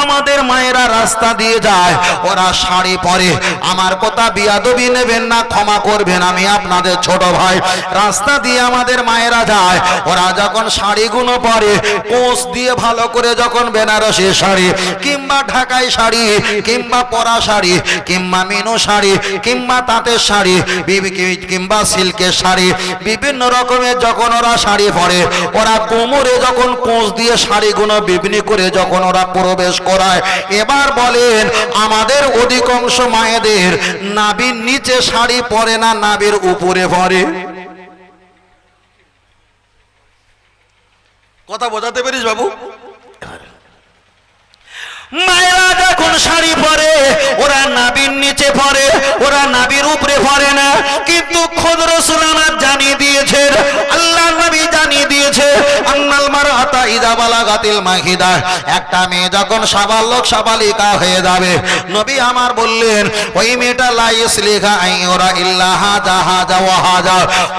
আমাদের মায়েরা রাস্তা দিয়ে যায়, ওরা শাড়ি পরে। আমার কথা বিয়াদবি নেবেন না, ক্ষমা করবেন আমি আপনাদের ছোট ভাই। রাস্তা দিয়ে আমাদের মায়েরা যায়, ওরা যখন শাড়িগুলো পরে কোষ দিয়ে ভালো করে যখন বেনারসি শাড়ি, কিংবা ঢাকাই শাড়ি, কিংবা পরা শাড়ি, কিংবা মিনু শাড়ি, কিংবা তাঁতের শাড়ি কিংবা সিল্কের শাড়ি, বিভিন্ন রকমের যখন ওরা শাড়ি পরে, ওরা কোমরে যখন কোষ দিয়ে শাড়িগুলো বিবনি করে যখন ওরা প্রবেশ করায়। এবার বলেন, আমাদের অধিকাংশ মায়েদের নাবির নিচে শাড়ি পরে না নাবির উপরে পরে? কথা বোঝাতে পেরিস বাবু? মায়েরা যখন শাড়ি পরে, ওরা নাবির নিচে পরে, ওরা নাবির উপরে পরে না, কিন্তু খোদ রসুল জানিয়ে দিয়েছে আল্লাহ নবী জানিয়ে দিয়েছে আন্নাল একটা মেয়ে যখন সাবালক সাবালিকা হয়ে যাবে, নবী আমার বললেন, ওই মেয়েটা লাইস লেখা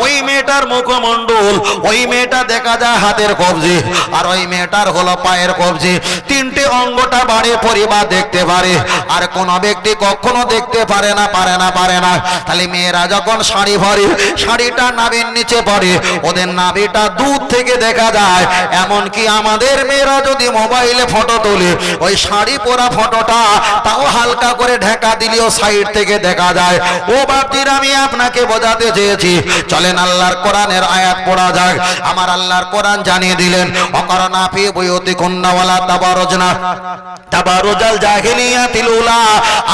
ওই মেয়েটার মুখমণ্ডল, ওই মেয়েটা দেখা যায় হাতের কবজি, আর ওই মেয়েটার হলো পায়ের কবজি। তিনটে অঙ্গটা বাড়ে পরিবার দেখতে পারে, আর কোন ব্যক্তি কখনো দেখতে পারে না পারে না পারে না। তাহলে মেয়েরা যখন শাড়ি পরে, শাড়িটা নাবির নিচে পড়ে ওদের নাবিটা দূর থেকে দেখা যায় এমন কি আমাদের মেয়েরা যদি মোবাইলে ফটো তোলে, ওই শাড়ি পরা ফটোটা তাও হালকা করে ঢাকা দিলেও সাইড থেকে দেখা যায়। ও বাপজির, আমি আপনাকে বোঝাতে চেয়েছি। চলেন, আল্লাহর কোরআনের আয়াত পড়া যাক। আমার আল্লাহর কোরআন জানিয়ে দিলেন অকরনা ফি বুয়ুতি কুন্নাওয়ালা তাবারুজনা। তাবারুজাল জাহিলিয়াতিল উলা।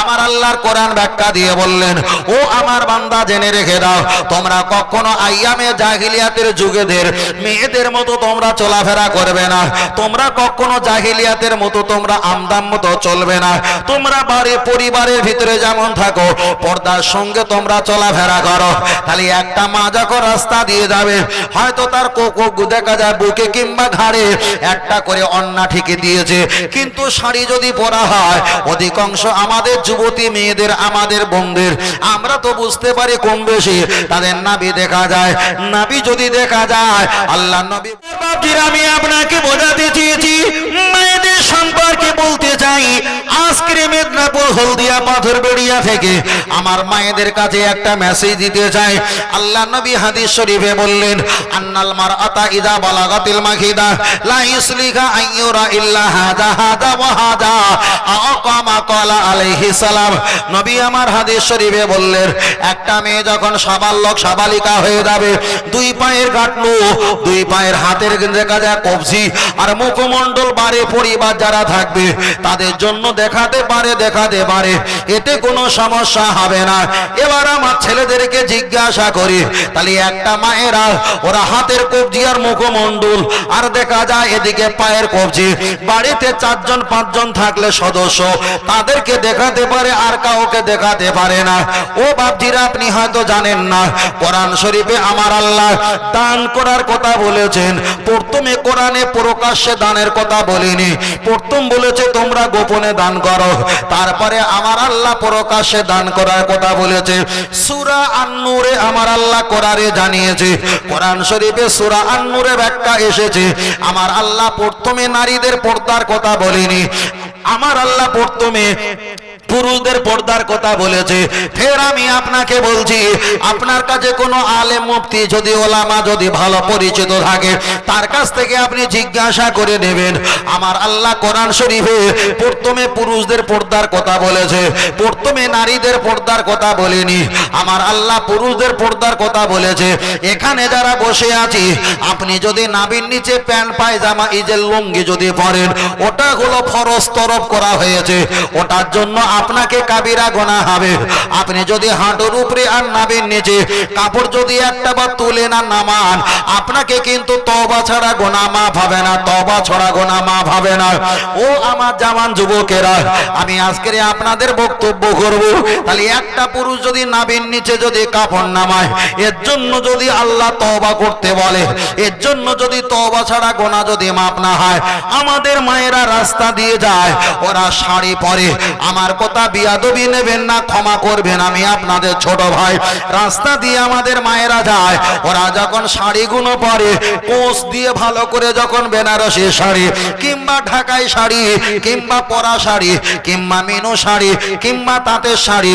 আমার আল্লাহর কোরআন ব্যাখ্যা দিয়ে বললেন, ও আমার বান্দা, জেনে রেখে দাও, তোমরা কখনো আইয়ামে জাহিলিয়াতের যুগেদের মেয়েদের মতো তোমরা চলাফেরা করবে না। তোমরা কখনো জাহিলিয়াতের মতো তোমরা আমদাম মতো চলবে না। তোমরা বাড়ি পরিবারের ভিতরে যেমন থাকো, পর্দার সঙ্গে তোমরা চলাফেরা করো। তাহলে একটা মা যখন রাস্তা দিয়ে যাবে, হয়তো তার কোকো দেখা যায় বুকে কিংবা ঘাড়ে একটা করে অন্না ঠিকে দিয়েছে। কিন্তু শাড়ি যদি পরা হয়, অধিকাংশ আমাদের যুবতী মেয়েদের, আমাদের বোনদের, আমরা তো বুঝতে পারি কম বেশি তাদের নাবি দেখা যায়। নাবি যদি দেখা যায় আল্লাহ নবী আমি আপনাকে বোঝাতে চেয়েছি। মায়েদের মেদিনীপুর হলদিয়া পাথর বেড়িয়া থেকে আমার মায়েদের কাছে একটা মেসেজ দিতে চাই। আল্লাহ নবী হাদিস শরীফে বললেন, আন্নাল মার আতা ইদা বালাগাতিল মাখিদা লা আইয়ুরা ইল্লা হাদা হাদা ওয়া হাদা আকামা ক্বালা আলাইহিস সালাম। নবী আমার হাদিস শরীফে বললেন, একটা মেয়ে যখন সাবালক সাবালিকা হয়ে যাবে, দুই পায়ের গাঁটলু দুই পায়ের হাতের দেখা যায় কবজি আর মুখমণ্ডল বারে পরিবার যারা থাকবে, তাদের জন্য দেখাতে পারে দেখাতে পারে, এতে কোনো সমস্যা হবে না। এবার আমার ছেলেদেরকে জিজ্ঞাসা করি, তাহলে একটা মায়েরা ওরা হাতের কবজি আর মুখমণ্ডল, আর দেখা যায় এদিকে পায়ের কবজি। বাড়িতে চারজন, পাঁচজন থাকলে সদস্য, তাদেরকে দেখাতে পারে, আর কাউকে দেখাতে পারে না। ও বাপজিরা, আপনি হয়তো জানেন না, কোরআন শরীফে আমার আল্লাহ দান করার কথা বলেছেন। প্রথমে কোরআনে প্রকাশ্যে দানের কথা বলিনি, প্রথম বলেছে তোমরা গোপনে দান করো। তারপরে আমার আল্লাহ প্রকাশে দান করার কথা বলেছে। সুরা আন্নুরে আমার আল্লাহ কোরআনে জানিয়েছে। কোরআন শরীফে সুরা আন্নুরে ব্যাখ্যা এসেছে। আমার আল্লাহ প্রথমে নারীদের পর্দার কথা বলিনি। আমার আল্লাহ প্রথমে পুরুষদের পর্দার কথা বলেছে। ফের আমি আপনাকে বলছি, আপনার কাছে কোনো আলেম মুফতি যদি, ওলামা যদি ভালো পরিচিত থাকে, তার কাছ থেকে আপনি জিজ্ঞাসা করে নেবেন। আমার আল্লাহ কোরআন শরীফে প্রথমে পুরুষদের পর্দার কথা বলেছে, প্রথমে নারীদের পর্দার কথা বলেনি। আমার আল্লাহ পুরুষদের পর্দার কথা বলেছে। এখানে যারা বসে আছি, আপনি যদি নাবির নিচে প্যান্ট, পায়জামা ইজের লুঙ্গি যদি পরেন, ওটা হলো ফরজ তরফ করা হয়েছে। ওটার জন্য আপনাকে কাবিরা গোনা হবে। আপনি যদি হাঁটুর উপরে আর নাবির নিচে কাপড় যদি একটা বা তুলে না নামান, আপনাকে কিন্তু তবা ছাড়া গোনা মাফ হবে না তবা ছড়া গোনা মাফ হবে না। ও আমার জামান যুবকেরা, আমি আজকের আপনাদের বক্তব্য করব। তাহলে একটা পুরুষ যদি নাবির নিচে যদি কাপড় নামায়, এর জন্য যদি আল্লাহ তবা করতে বলে, এর জন্য যদি তবা ছাড়া গোনা যদি মাপ না হয়, আমাদের মায়েরা রাস্তা দিয়ে যায়, ওরা শাড়ি পরে, আমার কথা বিয়াদবি নেবেন না, ক্ষমা করবেন আমি আপনাদের ছোট ভাই। রাস্তা দিয়ে আমাদের মায়েরা যায়, ওরা যখন শাড়িগুলো পরে কোষ দিয়ে ভালো করে যখন বেনারসি শাড়ি, কিংবা ঢাকাই শাড়ি, কিংবা পরা শাড়ি, কিংবা মিনু শাড়ি, কিংবা তাঁতের শাড়ি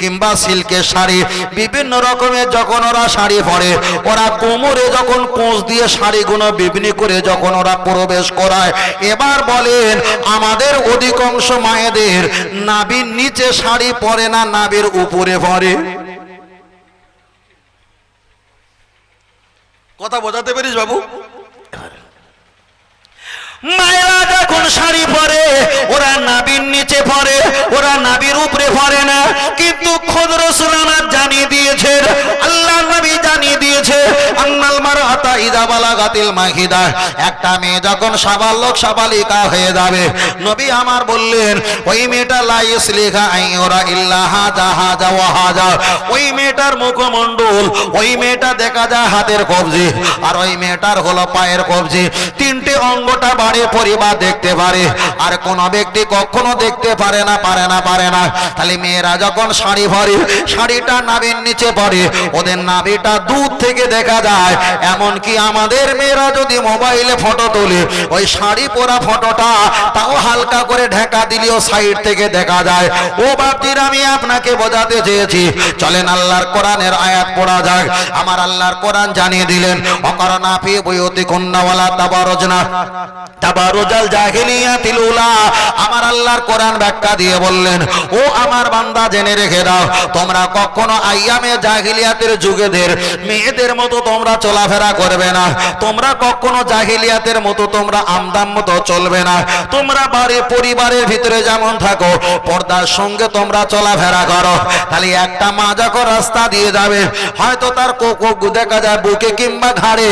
কিংবা সিল্কের শাড়ি, বিভিন্ন রকমের যখন ওরা শাড়ি পরে, ওরা কোমরে যখন কোষ দিয়ে শাড়িগুলো বিবনি করে যখন ওরা প্রবেশ করায়, এবার বলেন, আমাদের অধিকাংশ মায়েদের নাবির নিচে শাড়ি পরে না নাবির উপরে পরে? কথা বোঝাতে পারিস বাবু? মায়েরা যখন শাড়ি পরে, ওরা নাবির নিচে পরে ওরা নাবির উপরে পরে না কিন্তু খোদ রসুল আমার জানিয়ে দিয়েছেন আল্লাহ নবী জানিয়ে দিয়েছে আন্নাল মারাতা ইদা মাহিদা। একটা মেয়ে যখন সাবালক সাবালিকা হয়ে যাবে, নবী আমার বললেন, ওই মেয়েটা লাইস লেখা আই ওরা ইল্লা হাজা হাজা ওয়া হাজা। ওই মেয়েটার মুখমণ্ডল, ওই মেয়েটা দেখা যায় হাতের কবজি, আর ওই মেয়েটার হলো পায়ের কবজি। তিনটে অঙ্গটা বাড়ে পরিবার দেখতে পারে, আর কোন ব্যক্তি কখনো দেখতে পারে না পারে না পারে না। তাহলে মেয়েরা যখন শাড়ি পরে, শাড়িটা নাবির নিচে পড়ে ওদের নাবিটা দূর থেকে দেখা যায় এমন কি আমাদের মেয়েরা যদি মোবাইলে ফটো তোলে, ওই শাড়ি পরা ফটোটা তাও হালকা করে ঢাকা দিলেও সাইড থেকে দেখা যায়। ও বাপজির আমি আপনাকে বোঝাতে চেয়েছি। চলেন আল্লাহর কোরআনের আয়াত পড়া যাক। আমার আল্লাহর কোরআন জানিয়ে দিলেন অকরনা ফি বুয়ুতি কুন্নাওয়ালা তাবারুজনা, তাবারুজাল জাহিলিয়াতিল উলা। আমার আল্লাহর কোরআন ব্যাখ্যা দিয়ে বললেন, ও আমার বান্দা, জেনে রেখে দাও, তোমরা কখনো আইয়ামে জাহিলিয়াতের যুগেদের মেয়েদের মতো তোমরা চলাফেরা করবে না। তোমরা কখনো জাহিলিয়াতের মতো তোমরা আমদাম মতো চলবে না। তোমরা বাড়ি পরিবারের ভিতরে যেমন থাকো, পর্দার সঙ্গে তোমরা চলাফেরা করো। তাহলে একটা মা যখন রাস্তা দিয়ে যাবে, হয়তো তার দেখা যায় বুকে কিংবা ঘাড়ে,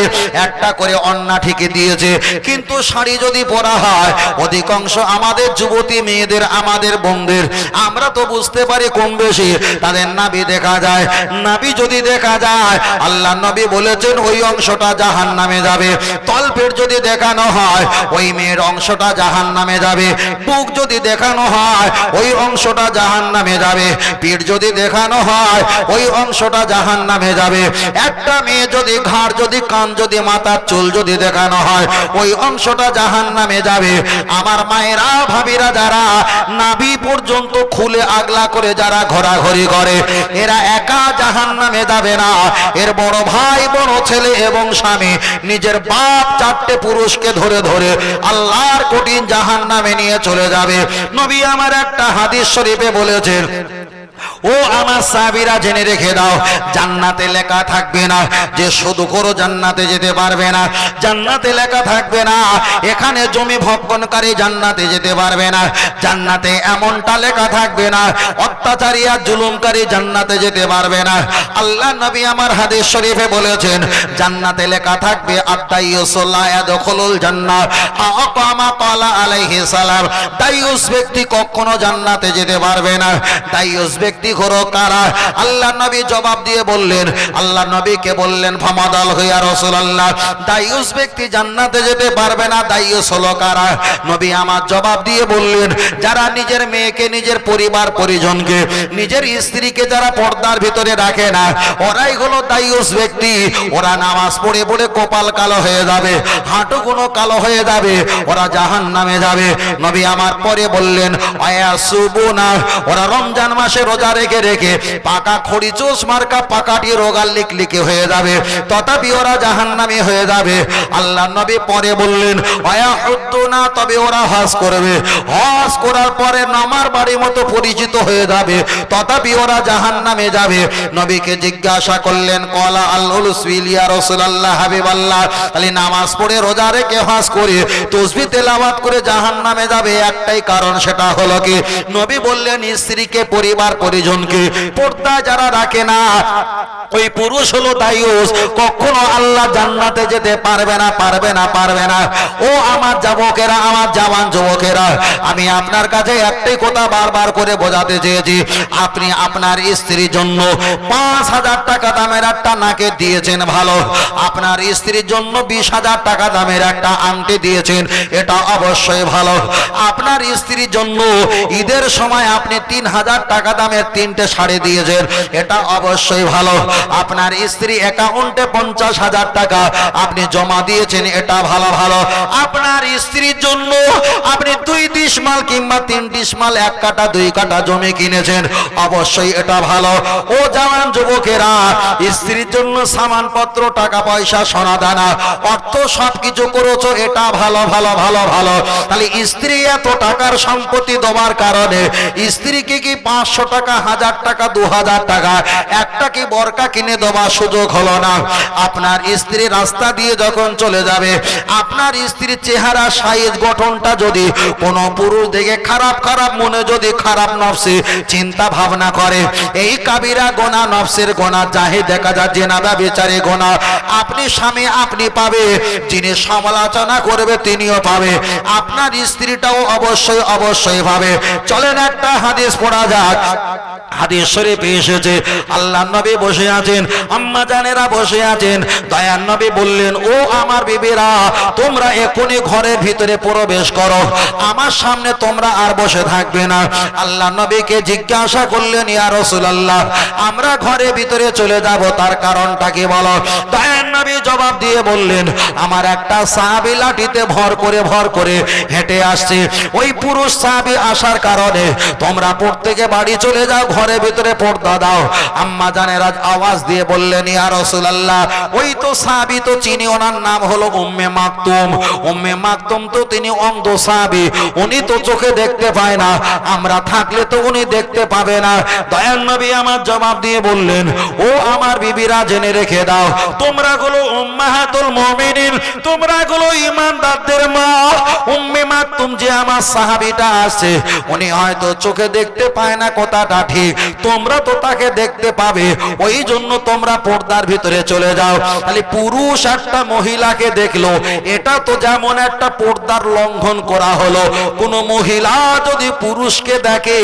একটা করে অন্না ঠিকে দিয়েছে। কিন্তু শাড়ি যদি পরা হয়, অধিকাংশ আমাদের যুবতী মেয়েদের, আমাদের বোনদের, আমরা তো বুঝতে পারি কম বেশি, তাদের নাবি দেখা যায়। নাবি যদি দেখা যায়, আল্লাহ নবী বলেছেন, ওই অংশটা জাহান নামে যাবে। তলপেট যদি দেখানো হয়, ওই মেয়ের অংশটা জাহান নামে যাবে। বুক যদি দেখানো হয়, ওই অংশটা জাহান নামে যাবে। পিঠ যদি দেখানো হয়, ওই অংশটা জাহান নামে যাবে। একটা মেয়ে যদি ঘাড় যদি কান যদি মাথার চুল যদি দেখানো হয়, ওই অংশটা জাহান নামে যাবে। আমার মায়েরা, ভাবিরা যারা, নাভি পর্যন্ত খুলে আগলা করে যারা ঘোরাঘুরি করে, এরা একা জাহান নামে যাবে না। এর বড় ভাই, বড় ছেলে এবং স্বামী নিজের বাপ চারটে পুরুষকে ধরে ধরে আল্লাহর কঠিন জাহান নামে নিয়ে চলে যাবে। নবী আমার একটা হাদিস শরীফে বলেছেন ও আমার সাবিরা, জেনে রেখে দাও, জান্নাতে লেখা থাকবে না যে শুধু করো জান্নাতে যেতে পারবে না। জান্নাতে লেখা থাকবে না, এখানে জমি ভক্ষণকারী জান্নাতে যেতে পারবে না। জান্নাতে এমনটা লেখা থাকবে না, অত্যাচারী আর জুলুমকারী জান্নাতে যেতে পারবে না। আল্লাহ নবী আমার হাদিস শরীফে বলেছেন, জান্নাতে লেখা থাকবে আত্মাইয়ুসুল্লাহ ইয়াদখুলুল জান্নাত আকামা ক্বালা আলাইহিস সালাম। দাইয়ুস ব্যক্তি কখনো জান্নাতে যেতে পারবে না। দাইয়ুস ব্যক্তি হলো কারা? আল্লাহ নবী জবাব দিয়ে বললেন, আল্লাহ নবীকে বললেন, ফামাদাল হইয়া রাসূলুল্লাহ দাইয়ুস ব্যক্তি জান্নাতে যেতে পারবে না দাইয়ুস হলো কারা? নবী আমার জবাব দিয়ে বললেন, যারা নিজের মেয়েকে, নিজের পরিবার, পরিজনকে, নিজের স্ত্রীকে যারা পর্দার ভিতরে রাখে না, ওরাই হলো দাইয়ুস ব্যক্তি। ওরা নামাজ পড়ে পড়ে কপাল কালো হয়ে যাবে হাঁটুগুলো কালো হয়ে যাবে, ওরা জাহান নামে যাবে। নবী আমার পরে বললেন আয়া সুবুনা ওরা রমজান মাসে রোজা রেখে রেখে পাকা খড়ি, চোষ মার্কা পাকাটি রোগাল লিক লিকে হয়ে যাবে। তথাপি ওরা জাহান নামে হয়ে যাবে। আল্লাহ নবী পরে বললেন না? তবে ওরা হজ করবে। হজ করার পরে নামার বাড়ি মতো পরিচিত হয়ে যাবে। তথাপি ওরা জাহান নামে যাবে। নবীকে জিজ্ঞাসা করলেন, কলা আল্লাহ সুইলিয়া রসুল্লাহ হাবিবাল্লাহ? তাহলে নামাজ পড়ে রোজা রেখে হজ করে তসবি তেলাওয়াত করে জাহান নামে যাবে। একটাই কারণ সেটা হলো কি? নবী বললেন, স্ত্রীকে পরিবার পরিজন স্ত্রীজনকে পর্দা যারা রাখে না, ওই পুরুষ হলো দায়ুস, কখনো আল্লাহ জান্নাতে যেতে পারবে না পারবে না পারবে না। ও আমার যুবকেরা, আমার জওয়ান যুবকেরা, আমি আপনার কাছে একটাই কথা বারবার করে বোঝাতে চেয়েছি, আপনি আপনার স্ত্রীর জন্য পাঁচ হাজার টাকা দামের একটা নাকে দিয়েছেন ভালো, আপনার স্ত্রীর জন্য বিশ হাজার টাকা দামের একটা আংটি দিয়েছেন, এটা অবশ্যই ভালো। আপনার স্ত্রীর জন্য ঈদের সময় আপনি তিন হাজার টাকা দামের তিনটে শাড়ি দিয়েছেন এটা অবশ্যই ভালো। আপনার স্ত্রী অ্যাকাউন্টে পঞ্চাশ হাজার টাকা আপনি জমা দিয়েছেন, এটা ভালো ভালো। আপনার স্ত্রীর জন্য আপনি দুই ডিসমাল কিংবা তিন ডিসমাল এক কাটা, দুই কাটা জমি কিনেছেন। অবশ্যই এটা ভালো। ও জওয়ান যুবকেরা, স্ত্রীর জন্য সামানপত্র, টাকা পয়সা সোনা দানা অর্থ সবকিছু করেছ, এটা ভালো ভালো ভালো ভালো। তাহলে স্ত্রী এত টাকার সম্পত্তি দেওয়ার কারণে স্ত্রীকে কি পাঁচশো টাকা হাজার টাকা, দু হাজার টাকা। একটা কি বরকা কিনে দেওয়ার সুযোগ হলো না? আপনার স্ত্রী রাস্তা দিয়ে যখন চলে যাবে, আপনার স্ত্রীর চেহারা, সাইজ, গঠনটা যদি কোনো পুরুষ দেখে খারাপ খারাপ মনে যদি খারাপ নফসে, চিন্তা ভাবনা করে, এই কাবিরা গোনা নফসের গোনা, যাহে দেখা যায় জেনাদা বিচারে গোনা। আপনি স্বামী, আপনি পাবে, যিনি সমালোচনা করবে, তিনিও পাবে। আপনার স্ত্রীটাও অবশ্যই অবশ্যই পাবে। চলেন একটা হাদিস পড়া যাক। জিজ্ঞাসা করলেন, ইয়া আমরা ভিতরে চলে যাব, তার কারণটা কি বলো? দয়ান নবী জবাব দিয়ে বললেন, আমার একটা সাহাবী লাঠিতে ভর করে ভর করে হেঁটে আসছে। ওই পুরুষ সাহাবী আসার কারণে তোমরা প্রত্যেকে বাড়ি চলে যাও ঘরের ভিতরে পর্দা দাও। আম্মা জানের আজ আওয়াজ দিয়ে বললেন, ইয়া রাসূলুল্লাহ, ওই তো সাহাবী তো চিনি ওনার নাম হলো উম্মে মাকতুম। উম্মে মাকতুম তো তিনি অন্ধ সাহাবী উনি তো চোখে দেখতে পায় না। আমরা থাকলে তো উনি দেখতে পাবে না। দয়াল নবী আমার জবাব দিয়ে বললেন, ও আমার বিবিরা, জেনে রেখে দাও, তোমরা গুলো উম্মাহাতুল মুমিনিন, তোমরা গুলো ইমানদারদের মা। উম্মে মাকতুম যে আমার সাহাবীটা আছে, উনি হয়তো চোখে দেখতে পায় না কথাটা ঠিক তোমরা তো তাকে দেখতে পাবে। ওই জন্য তোমরা পর্দার ভিতরে চলে যাও। তাহলে পুরুষ একটা মহিলাকে দেখল। এটা তো যেমন একটা পর্দার লঙ্ঘন করা হলো। কোন মহিলা যদি পুরুষকে দেখে,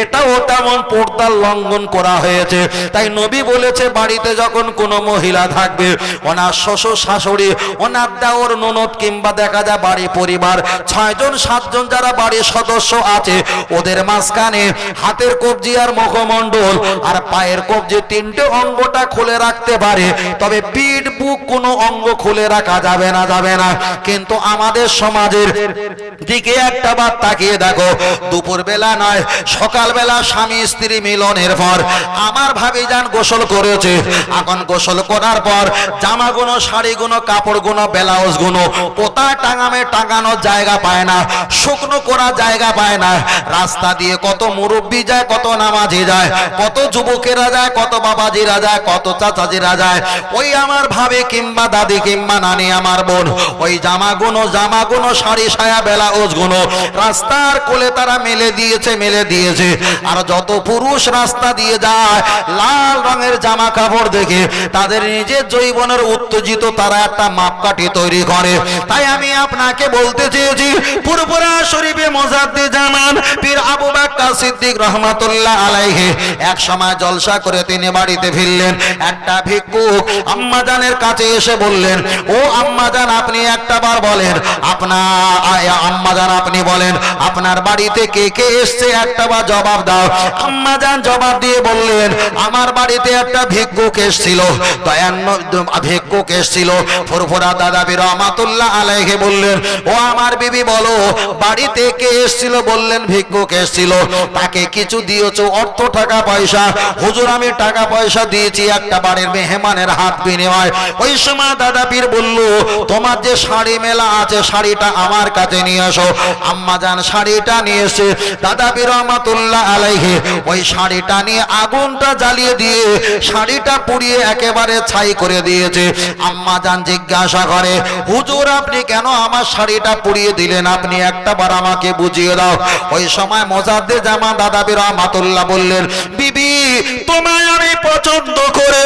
এটাও তেমন পর্দার লঙ্ঘন করা হয়েছে। তাই নবী বলেছে, বাড়িতে যখন কোন মহিলা থাকবে, ওনার শ্বশুর শাশুড়ি, ওনার দেওর ননদ কিংবা দেখা যায় বাড়ি পরিবার, ছয়জন, সাতজন যারা বাড়ির সদস্য আছে, ওদের মাঝখানে হাতের কবজি আর মুখমণ্ডল, আর পায়ের কবজি তিনটে অঙ্গটা খুলে রাখতে পারে, তবে পিঠ, বুক কোনো অঙ্গ খুলে রাখা যাবে না যাবে না। কিন্তু আমাদের সমাজের দিকে একটা বার তাকিয়ে দেখো দুপুর বেলা নয় সকাল বেলা স্বামী স্ত্রী মিলনের পর আমার ভাবি যান গোসল করেছে। এখন গোসল করার পর জামা গুলো শাড়ি গুলো কাপড়গুলো ব্লাউজগুলো কোথায় টাঙামে টাঙানো জায়গা পায় না, শুকনো করা জায়গা পায় না। রাস্তা দিয়ে কত মুরব্বী যায়, কত নামাজি যায়, কত যুবকেরা যায়, কত বাবাজিরা যায়, কত চাচাজিরা যায়। ওই আমার ভাবে কিংবা দাদি কিংবা নানি আমার বোন, ওই জামা গুনো জামা গুনো শাড়ি সায়া ব্লাউজ গুনো রাস্তার কোলে তারা মেলে দিয়েছে মেলে দিয়েছে। আর যত পুরুষ রাস্তা দিয়ে যায়, লাল রঙের জামা কাপড় দেখে তাদের নিজের জৈবনের উত্তেজিত তারা একটা মাপকাঠি তৈরি করে। তাই আমি আপনাকে বলতে চেয়েছি, পুরপুরা শরীফে মোজাদ্দি জামান, পীর আবু বাক্কা সিদ্দিক রহমাতুল্লাহ আলাইহি, এক সময় জলসা করে তিনি বাড়িতে ফিরলেন। একটা ভিক্ষুক আম্মাজানের কাছে এসে বললেন, ও আম্মাজান আপনি একটা বার বলেন। আম্মাজান আপনি বলেন, আপনার বাড়িতে কে কে এসছে? একটা বার জবাব দাও। আম্মাজান জবাব দিয়ে বললেন, আমার বাড়িতে একটা ভিক্ষুক এসেছিল ভিক্ষুক এসেছিল ফুরফুরা দাদা রহমাতুল্লাহ বললেন, ও আমার বিবি, বলো, বাড়িতে কে এসেছিল বললেন ভিক্ষুক এসেছিল তাকে কিছু দিয়েছ, অর্থ টাকা পয়সা। হুজুর, আমি টাকা পয়সা দিয়েছি, একটা বাড়ির মেহমানের হাত বিনিময়। ওই সময় দাদা পীর বলল, তোমার যে শাড়ি মেলা আছে, শাড়িটা আমার কাছে নিয়ে আসো আম্মা জান, শাড়িটা নিয়ে এসে। দাদা পীর ওই শাড়িটা নিয়ে আগুনটা জ্বালিয়ে দিয়ে, শাড়িটা পুড়িয়ে একেবারে ছাই করে দিয়েছে। আম্মা জান জিজ্ঞাসা করে, হুজুর, আপনি কেন আমার শাড়িটা পুড়িয়ে দিলেন? আপনি একটা বার আমাকে বুঝিয়ে দাও। ওই সময় মোজাদ্দে জামা দাদা বীর রহমাতুল্লাহ বললেন, বিবি, তোমায় আমি পছন্দ করে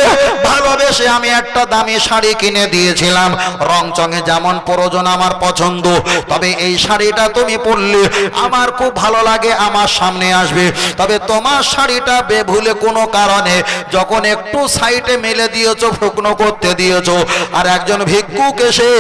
ভালোবেসে আমি একটা দামি শাড়ি কিনে দিয়েছিলাম। রং চঙে যেমন প্রয়োজন আমার পছন্দ, তবে এই শাড়িটা তুমি পরলে আমার খুব ভালো লাগে, আমার সামনে আসবে। তবে তোমার শাড়িটা বেভুলে কোনো কারণে যখন একটু সাইডে মেলে দিয়েছ, শুকনো করতে দিয়েছ, আর একজন ভিক্ষুক এসে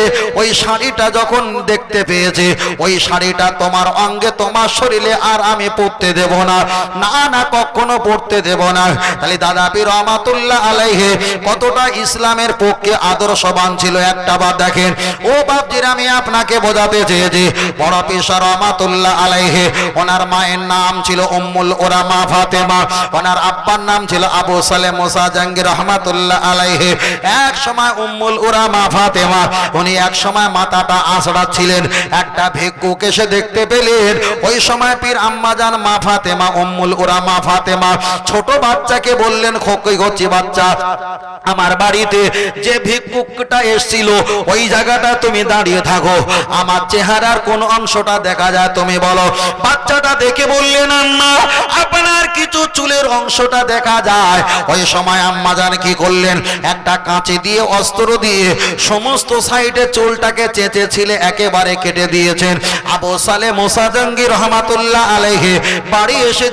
ওই শাড়িটা যখন দেখতে পেয়েছে, ওই শাড়িটা তোমার অঙ্গে তোমার শরীরে আর আমি পরতে দেব না। না না কখনো পড়তে দেব না। তাহলে দাদা পীর রহমাতুল্লাহ আলাইহে কতটা ইসলামের পক্ষে আদর্শবান ছিল একটা বার দেখেন। ও বাপজির, আমি আপনাকে বোঝাতে চেয়েছি, বড় পেশা রহমাতুল্লাহ আলাইহে, ওনার মায়ের নাম ছিল উম্মুল ওরামা ফাতেমা, ওনার আব্বার নাম ছিল আবু সালে মোসা জাঙ্গির রহমাতুল্লাহ আলাইহে। এক সময় উম্মুল ওরামা ফাতেমা, উনি এক সময় মাথাটা আঁচড়াচ্ছিলেন একটা ভিক্ষুক এসে দেখতে পেলেন। ওই সময় পীর আম্মাজান মা ফাতেমা উম্মুল ওরামা ফাতেমা, ছোট বাচ্চাকে বললেন, খোকই গচ্ছি বাচ্চা, আমার বাড়িতে যে ভিক্ষুকটা এসছিল, ওই জায়গাটা তুমি দাঁড়িয়ে থাকো। আমার চেহারার কোন অংশটা দেখা যায়, তুমি বলো। বাচ্চাটা দেখে বললেন, আম্মা, আপনার কিছু চুলের অংশটা দেখা যায়। ওই সময় আম্মা জান কি করলেন, একটা কাঁচি দিয়ে, অস্ত্র দিয়ে সমস্ত সাইডে চুলটাকে চেঁচে ছিলে, একেবারে কেটে দিয়েছেন। আবু সালে মোসাজঙ্গি রহমাতুল্লাহ আলাইহি বাড়ি এসে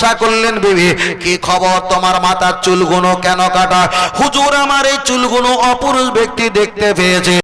জিজ্ঞাসা করলেন, বিবি, কি খবর? তোমার মাথার চুলগুলো কেন কাটা? হুজুর, আমার এই চুলগুলো অপুরুষ ব্যক্তি দেখতে পেয়েছে।